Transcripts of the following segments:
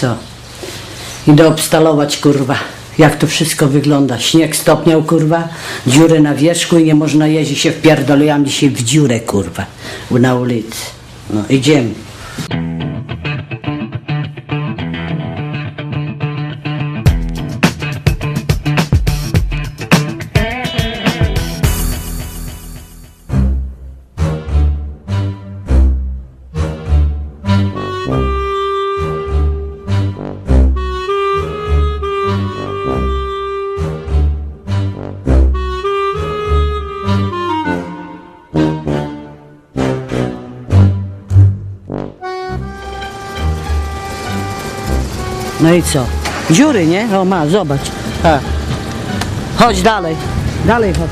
Co? Idę obstalować, kurwa. Jak to wszystko wygląda? Śnieg stopniał, kurwa, dziury na wierzchu i nie można jeździć się wpierdoliłam dzisiaj w dziurę, kurwa, na ulicy. No, idziemy. No i co? Dziury, nie? O, ma, zobacz. A. Chodź dalej. Dalej chodź.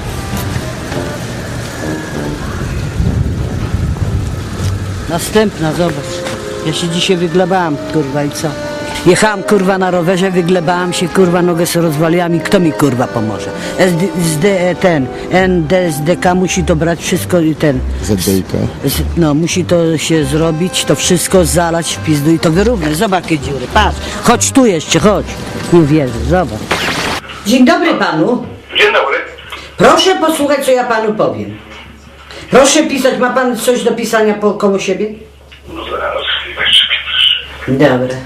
Następna, zobacz. Ja się dzisiaj wyglebałam, kurwa, i co? Jechałam, kurwa, na rowerze, wyglebałam się, kurwa, nogę sobie rozwaliłam i kto mi, kurwa, pomoże? SD, SD, ten, NDSDK musi to brać wszystko i ten, ZDIK. z- no, musi to się zrobić, to wszystko zalać w pizdu i to wyrównać. Zobacz jakie dziury, patrz, chodź tu jeszcze, chodź. Nie wierzę, zobacz. Dzień dobry panu. Dzień dobry. Proszę posłuchać, co ja panu powiem. Proszę pisać, ma pan coś do pisania po, koło siebie? No zaraz, chwileczkę, proszę. Dobra.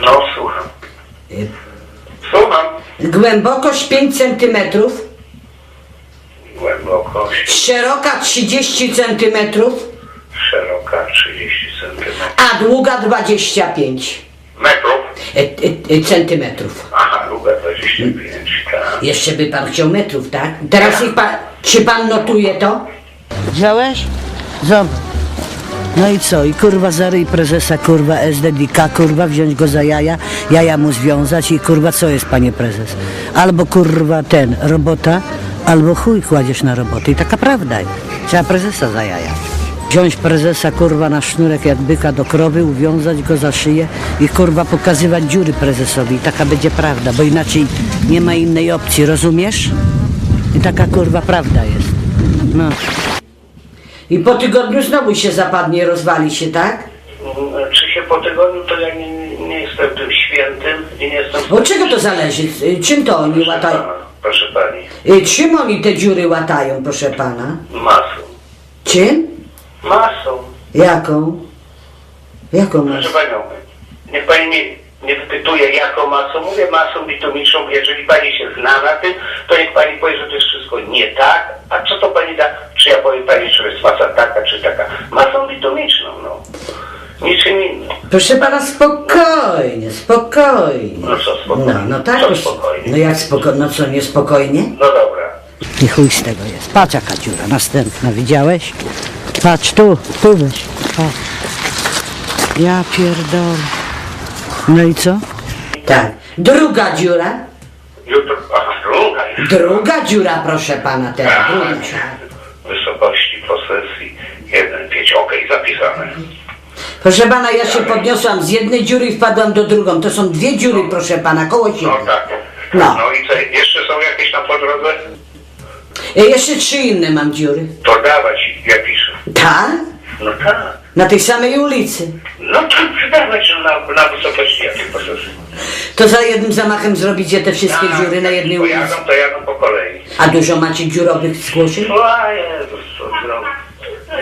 No, słucham. Y, Słucham. Głębokość 5 centymetrów, Głębokość szeroka 30 centymetrów, szeroka 30 cm. a długa 25 Metrów. e, e, e, centymetrów. Aha, długa 25, tak. Jeszcze by pan chciał metrów, tak? Teraz niech pan, czy pan notuje to? Wziąłeś? Zobacz. No i co? I kurwa zaryj prezesa, kurwa SDDK, kurwa wziąć go za jaja, jaja mu związać i kurwa co jest panie prezes? Albo kurwa ten, robota, albo chuj kładziesz na robotę i taka prawda jest. Trzeba prezesa za jaja. Wziąć prezesa kurwa na sznurek jak byka do krowy, uwiązać go za szyję i kurwa pokazywać dziury prezesowi. I taka będzie prawda, bo inaczej nie ma innej opcji, rozumiesz? I taka kurwa prawda jest. No. I po tygodniu znowu się zapadnie, rozwali się, tak? Mm, Czy się po tygodniu, to ja nie, nie jestem tym świętym i nie jestem... Od czego to zależy? Y, Czym to oni Proszę łatają? pana, proszę pani. Y, Czym oni te dziury łatają, proszę pana? Masą. Czym? Masą. Jaką? Jaką masz? Proszę panią, niech pani mnie nie wypytuje jaką masą. Mówię masą bitumiczną. Jeżeli pani się zna na tym, to niech pani powie, że to jest wszystko nie tak. A co to pani da? Czy ja powiem pani, czy jest masa taka, czy taka? Masą bitumiczną, no. Niczym innym. Proszę pana, spokojnie, spokojnie. No co spokojnie? No, no tak. Co proszę- spokojnie? No jak spokojnie? No co, niespokojnie? No dobra. I chuj z tego jest. Patrz jaka dziura następna, widziałeś? Patrz tu, tu weź. Patrz. Ja pierdolę. No i co? Tak. Druga dziura. Jutro, aha, druga jest. Druga dziura, proszę pana, teraz. Druga dziura. Wysokości posesji 1,5. Okej, zapisane. Proszę pana, ja się podniosłam z jednej dziury i wpadłam do drugą. To są dwie dziury, proszę pana, koło siebie. No tak. No. No i co, jeszcze są jakieś tam po drodze? E, Jeszcze trzy inne mam dziury. To dawać, ja piszę. Tak? No tak. Na tej samej ulicy. No to przydawać na, na wysokości jakiej posesji. To za jednym zamachem zrobicie te wszystkie dziury na jednej ulicy. Pojadą, to jadą po kolei. A dużo macie dziurowych zgłoszeń? No a Jezus, co no.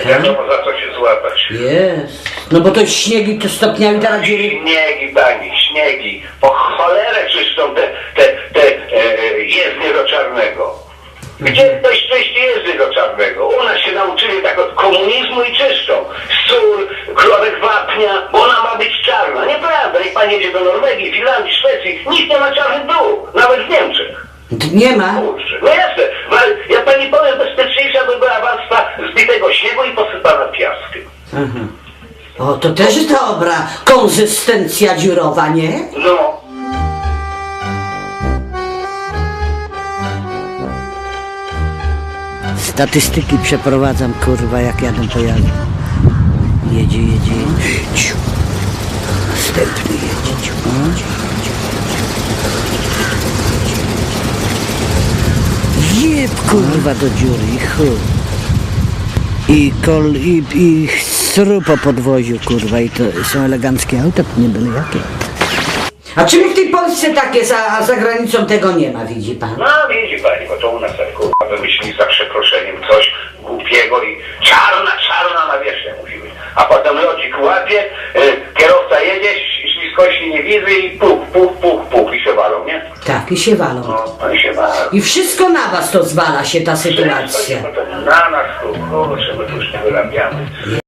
Nie wiadomo za co się złapać. Jest. No bo to śniegi to stopniały teraz dziury. Śniegi, pani, śniegi. Po cholerę czyszczą te, te, te e, jezdnie do czarnego. Gdzie ktoś czyści jezdnie do czarnego? U nas się nauczyli tak od komunizmu i czyszczą. Sól, chlorek wapnia, bo ona ma być czarna. Nieprawda, jak pani jedzie do Norwegii, Finlandii, Szwecji, nikt nie ma czarnych dół. Nawet w Niemczech. Nie ma. Kurczę, no jasne. Ale ja pani powiem, bezpieczniejsza by była warstwa zbitego śniegu i posypana piaskiem. Aha. O, to też dobra konsystencja dziurowa, nie? No. Statystyki przeprowadzam, kurwa, jak jadę pojazdem. Jedzie, jedzie, jedzie. Ciu. Następny jedzie. ciu. Jeb, kurwa, do dziury chuj. I kol, i, i Sru po podwoziu, kurwa, i to są eleganckie auta, to nie byle jakie. A czemu w tej Polsce tak jest, a, za granicą tego nie ma, widzi pan? No widzi pani, bo to u nas tak kurwa wymyślili za przeproszeniem coś głupiego i czarna, czarna nawierzchnia musi być. A potem lodzik łapie, y, kierowca jedzie, ś- śliskości nie widzę i puk, puk, puk, puk i się walą, nie? Tak, i się walą. No, oni się walą. I wszystko na was to zwala się ta sytuacja. Na nas, kurwa, my tu już nie wyrabiamy.